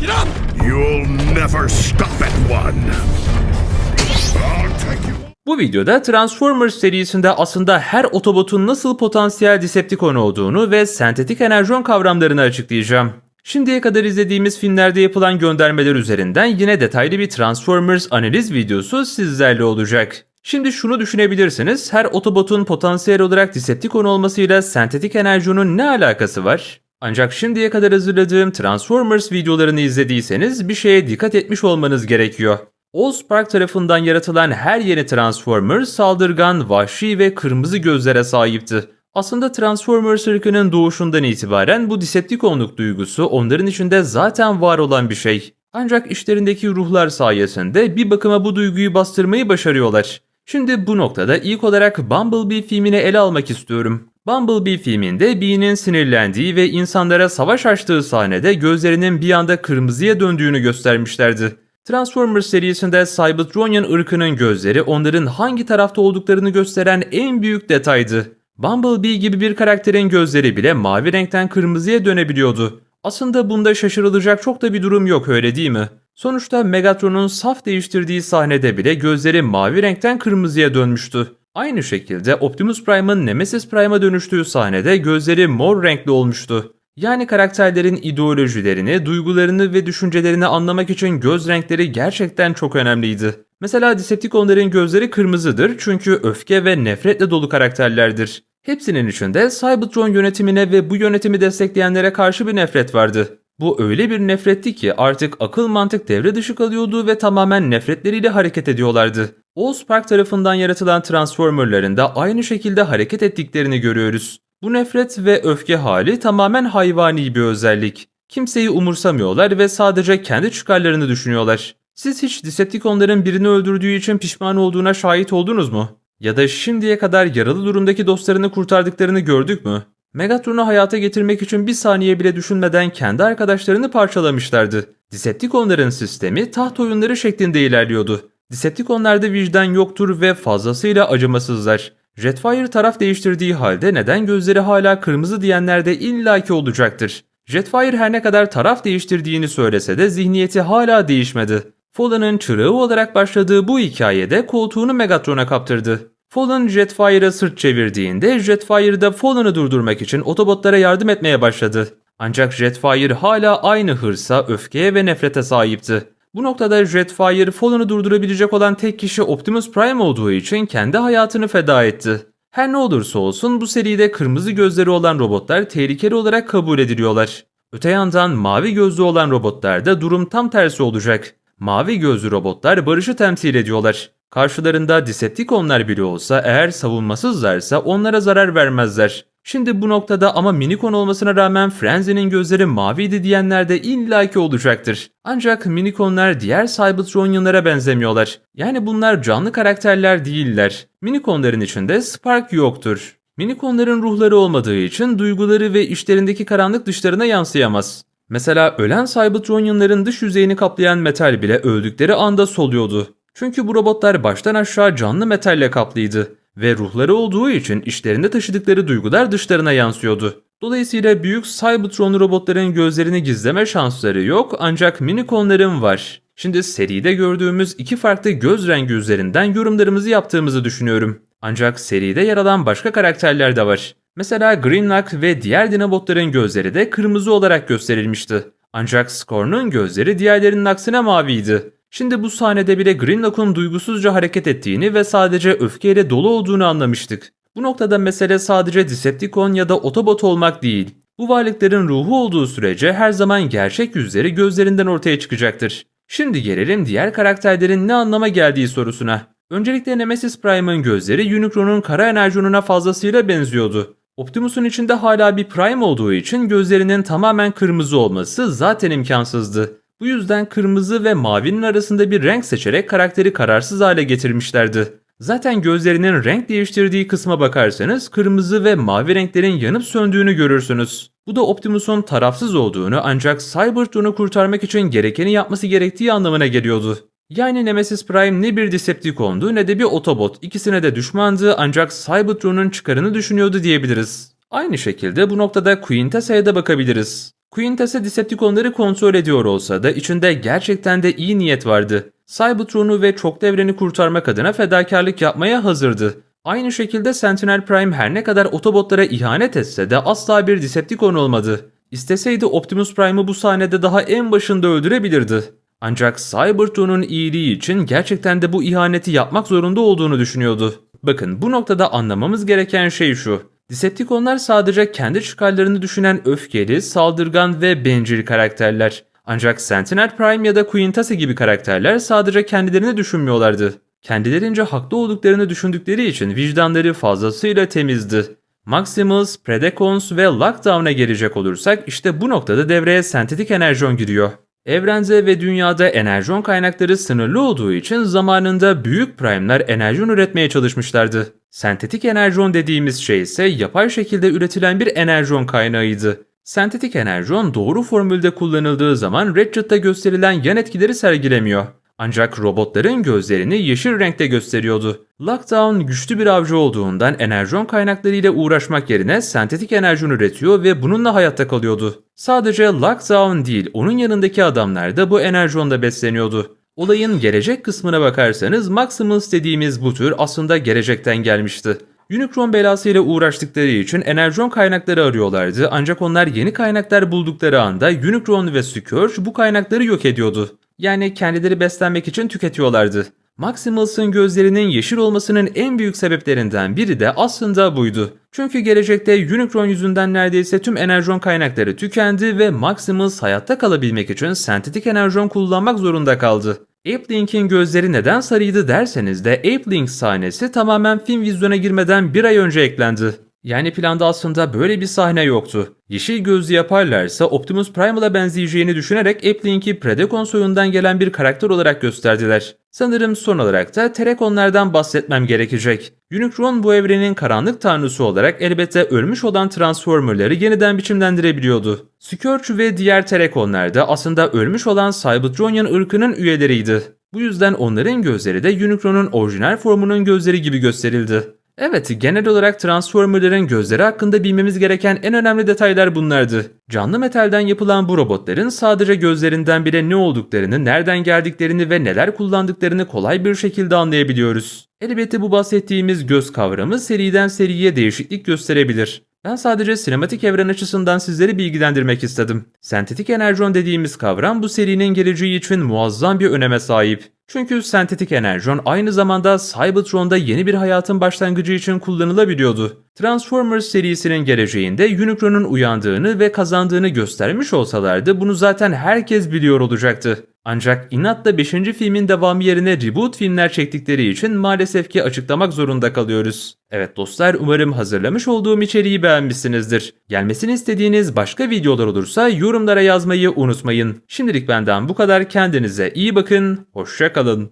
Get up! You'll never stop at one. I'll take you. Bu videoda Transformers serisinde aslında her Autobot'un nasıl potansiyel Decepticon olduğunu ve sentetik enerjon kavramlarını açıklayacağım. Şimdiye kadar izlediğimiz filmlerde yapılan göndermeler üzerinden yine detaylı bir Transformers analiz videosu sizlerle olacak. Şimdi şunu düşünebilirsiniz, her Autobot'un potansiyel olarak Decepticon olmasıyla sentetik enerjonun ne alakası var? Ancak şimdiye kadar hazırladığım Transformers videolarını izlediyseniz bir şeye dikkat etmiş olmanız gerekiyor. Allspark tarafından yaratılan her yeni Transformer saldırgan, vahşi ve kırmızı gözlere sahipti. Aslında Transformers ırkının doğuşundan itibaren bu Decepticonluk duygusu onların içinde zaten var olan bir şey. Ancak işlerindeki ruhlar sayesinde bir bakıma bu duyguyu bastırmayı başarıyorlar. Şimdi bu noktada ilk olarak Bumblebee filmini ele almak istiyorum. Bumblebee filminde Bee'nin sinirlendiği ve insanlara savaş açtığı sahnede gözlerinin bir anda kırmızıya döndüğünü göstermişlerdi. Transformers serisinde Cybertronian ırkının gözleri onların hangi tarafta olduklarını gösteren en büyük detaydı. Bumblebee gibi bir karakterin gözleri bile mavi renkten kırmızıya dönebiliyordu. Aslında bunda şaşırılacak çok da bir durum yok öyle değil mi? Sonuçta Megatron'un saf değiştirdiği sahnede bile gözleri mavi renkten kırmızıya dönmüştü. Aynı şekilde Optimus Prime'ın Nemesis Prime'a dönüştüğü sahnede gözleri mor renkli olmuştu. Yani karakterlerin ideolojilerini, duygularını ve düşüncelerini anlamak için göz renkleri gerçekten çok önemliydi. Mesela Decepticonların gözleri kırmızıdır çünkü öfke ve nefretle dolu karakterlerdir. Hepsinin içinde Cybertron yönetimine ve bu yönetimi destekleyenlere karşı bir nefret vardı. Bu öyle bir nefretti ki artık akıl mantık devre dışı kalıyordu ve tamamen nefretleriyle hareket ediyorlardı. Allspark tarafından yaratılan Transformer'ların da aynı şekilde hareket ettiklerini görüyoruz. Bu nefret ve öfke hali tamamen hayvani bir özellik. Kimseyi umursamıyorlar ve sadece kendi çıkarlarını düşünüyorlar. Siz hiç Decepticonların birini öldürdüğü için pişman olduğuna şahit oldunuz mu? Ya da şimdiye kadar yaralı durumdaki dostlarını kurtardıklarını gördük mü? Megatron'u hayata getirmek için bir saniye bile düşünmeden kendi arkadaşlarını parçalamışlardı. Decepticonların sistemi taht oyunları şeklinde ilerliyordu. Decepticonlarda vicdan yoktur ve fazlasıyla acımasızlar. Jetfire taraf değiştirdiği halde neden gözleri hala kırmızı diyenler de illaki olacaktır. Jetfire her ne kadar taraf değiştirdiğini söylese de zihniyeti hala değişmedi. Fallen'ın çırağı olarak başladığı bu hikayede koltuğunu Megatron'a kaptırdı. Fallen Jetfire'a sırt çevirdiğinde Jetfire da Fallen'ı durdurmak için Autobotlara yardım etmeye başladı. Ancak Jetfire hala aynı hırsa, öfkeye ve nefrete sahipti. Bu noktada Jetfire Fallen'ı durdurabilecek olan tek kişi Optimus Prime olduğu için kendi hayatını feda etti. Her ne olursa olsun bu seride kırmızı gözleri olan robotlar tehlikeli olarak kabul ediliyorlar. Öte yandan mavi gözlü olan robotlarda durum tam tersi olacak. Mavi gözlü robotlar barışı temsil ediyorlar. Karşılarında Decepticonlar bile olsa eğer savunmasızlarsa onlara zarar vermezler. Şimdi bu noktada ama minikon olmasına rağmen Frenzy'nin gözleri maviydi diyenler de illaki olacaktır. Ancak minikonlar diğer Cybertronianlara benzemiyorlar. Yani bunlar canlı karakterler değiller. Minikonların içinde Spark yoktur. Minikonların ruhları olmadığı için duyguları ve işlerindeki karanlık dışlarına yansıyamaz. Mesela ölen Cybertronianların dış yüzeyini kaplayan metal bile öldükleri anda soluyordu. Çünkü bu robotlar baştan aşağı canlı metalle kaplıydı ve ruhları olduğu için işlerinde taşıdıkları duygular dışlarına yansıyordu. Dolayısıyla büyük Cybertron robotların gözlerini gizleme şansları yok ancak minikonların var. Şimdi seride gördüğümüz iki farklı göz rengi üzerinden yorumlarımızı yaptığımızı düşünüyorum. Ancak seride yer alan başka karakterler de var. Mesela Grimlock ve diğer Dinobotların gözleri de kırmızı olarak gösterilmişti. Ancak Scorn'un gözleri diğerlerinin aksine maviydi. Şimdi bu sahnede bile Grimlock'un duygusuzca hareket ettiğini ve sadece öfkeyle dolu olduğunu anlamıştık. Bu noktada mesele sadece Decepticon ya da Autobot olmak değil. Bu varlıkların ruhu olduğu sürece her zaman gerçek yüzleri gözlerinden ortaya çıkacaktır. Şimdi gelelim diğer karakterlerin ne anlama geldiği sorusuna. Öncelikle Nemesis Prime'ın gözleri Unicron'un kara enerjonuna fazlasıyla benziyordu. Optimus'un içinde hala bir Prime olduğu için gözlerinin tamamen kırmızı olması zaten imkansızdı. Bu yüzden kırmızı ve mavinin arasında bir renk seçerek karakteri kararsız hale getirmişlerdi. Zaten gözlerinin renk değiştirdiği kısma bakarsanız kırmızı ve mavi renklerin yanıp söndüğünü görürsünüz. Bu da Optimus'un tarafsız olduğunu ancak Cybertron'u kurtarmak için gerekeni yapması gerektiği anlamına geliyordu. Yani Nemesis Prime ne bir Decepticon'du ne de bir Autobot. İkisine de düşmandı ancak Cybertron'un çıkarını düşünüyordu diyebiliriz. Aynı şekilde bu noktada Quintessa'ya da bakabiliriz. Quintus'a Decepticonları kontrol ediyor olsa da içinde gerçekten de iyi niyet vardı. Cybertron'u ve çok evreni kurtarmak adına fedakarlık yapmaya hazırdı. Aynı şekilde Sentinel Prime her ne kadar Autobotlara ihanet etse de asla bir Decepticon olmadı. İsteseydi Optimus Prime'ı bu sahnede daha en başında öldürebilirdi. Ancak Cybertron'un iyiliği için gerçekten de bu ihaneti yapmak zorunda olduğunu düşünüyordu. Bakın bu noktada anlamamız gereken şey şu. Decepticonlar sadece kendi çıkarlarını düşünen öfkeli, saldırgan ve bencil karakterler. Ancak Sentinel Prime ya da Quintessa gibi karakterler sadece kendilerini düşünmüyorlardı. Kendilerince haklı olduklarını düşündükleri için vicdanları fazlasıyla temizdi. Maximus, Predacons ve Lockdown'a gelecek olursak işte bu noktada devreye sentetik enerjon giriyor. Evrende ve dünyada enerjon kaynakları sınırlı olduğu için zamanında büyük prime'ler enerjon üretmeye çalışmışlardı. Sentetik enerjon dediğimiz şey ise yapay şekilde üretilen bir enerjon kaynağıydı. Sentetik enerjon doğru formülde kullanıldığı zaman Ratchet'ta gösterilen yan etkileri sergilemiyor. Ancak robotların gözlerini yeşil renkte gösteriyordu. Lockdown güçlü bir avcı olduğundan enerjon kaynaklarıyla uğraşmak yerine sentetik enerjon üretiyor ve bununla hayatta kalıyordu. Sadece Lockdown değil onun yanındaki adamlar da bu enerjonda besleniyordu. Olayın gelecek kısmına bakarsanız Maximus dediğimiz bu tür aslında gelecekten gelmişti. Unicron belasıyla uğraştıkları için enerjon kaynakları arıyorlardı ancak onlar yeni kaynaklar buldukları anda Unicron ve Scourge bu kaynakları yok ediyordu. Yani kendileri beslenmek için tüketiyorlardı. Maximus'un gözlerinin yeşil olmasının en büyük sebeplerinden biri de aslında buydu. Çünkü gelecekte Unicron yüzünden neredeyse tüm enerjon kaynakları tükendi ve Maximus hayatta kalabilmek için sentetik enerjon kullanmak zorunda kaldı. Ape-Link'in gözleri neden sarıydı derseniz de Ape-Link sahnesi tamamen film vizyona girmeden bir ay önce eklendi. Yani planda aslında böyle bir sahne yoktu. Yeşil gözlü yaparlarsa Optimus Primal'a benzeyeceğini düşünerek Ape-Link'i Predacon soyundan gelen bir karakter olarak gösterdiler. Sanırım son olarak da Terekonlardan bahsetmem gerekecek. Unicron bu evrenin karanlık tanrısı olarak elbette ölmüş olan Transformer'ları yeniden biçimlendirebiliyordu. Scourge ve diğer Terekonlar da aslında ölmüş olan Cybertronian ırkının üyeleriydi. Bu yüzden onların gözleri de Unicron'un orijinal formunun gözleri gibi gösterildi. Evet, genel olarak Transformer'ların gözleri hakkında bilmemiz gereken en önemli detaylar bunlardı. Canlı metalden yapılan bu robotların sadece gözlerinden bile ne olduklarını, nereden geldiklerini ve neler kullandıklarını kolay bir şekilde anlayabiliyoruz. Elbette bu bahsettiğimiz göz kavramı seriden seriye değişiklik gösterebilir. Ben sadece sinematik evren açısından sizleri bilgilendirmek istedim. Sentetik enerjon dediğimiz kavram bu serinin geleceği için muazzam bir öneme sahip. Çünkü sentetik enerjon aynı zamanda Cybertron'da yeni bir hayatın başlangıcı için kullanılabiliyordu. Transformers serisinin geleceğinde Unicron'un uyandığını ve kazandığını göstermiş olsalardı bunu zaten herkes biliyor olacaktı. Ancak inatla 5. filmin devamı yerine reboot filmler çektikleri için maalesef ki açıklamak zorunda kalıyoruz. Evet dostlar umarım hazırlamış olduğum içeriği beğenmişsinizdir. Gelmesini istediğiniz başka videolar olursa yorumlara yazmayı unutmayın. Şimdilik benden bu kadar kendinize iyi bakın, hoşça kalın.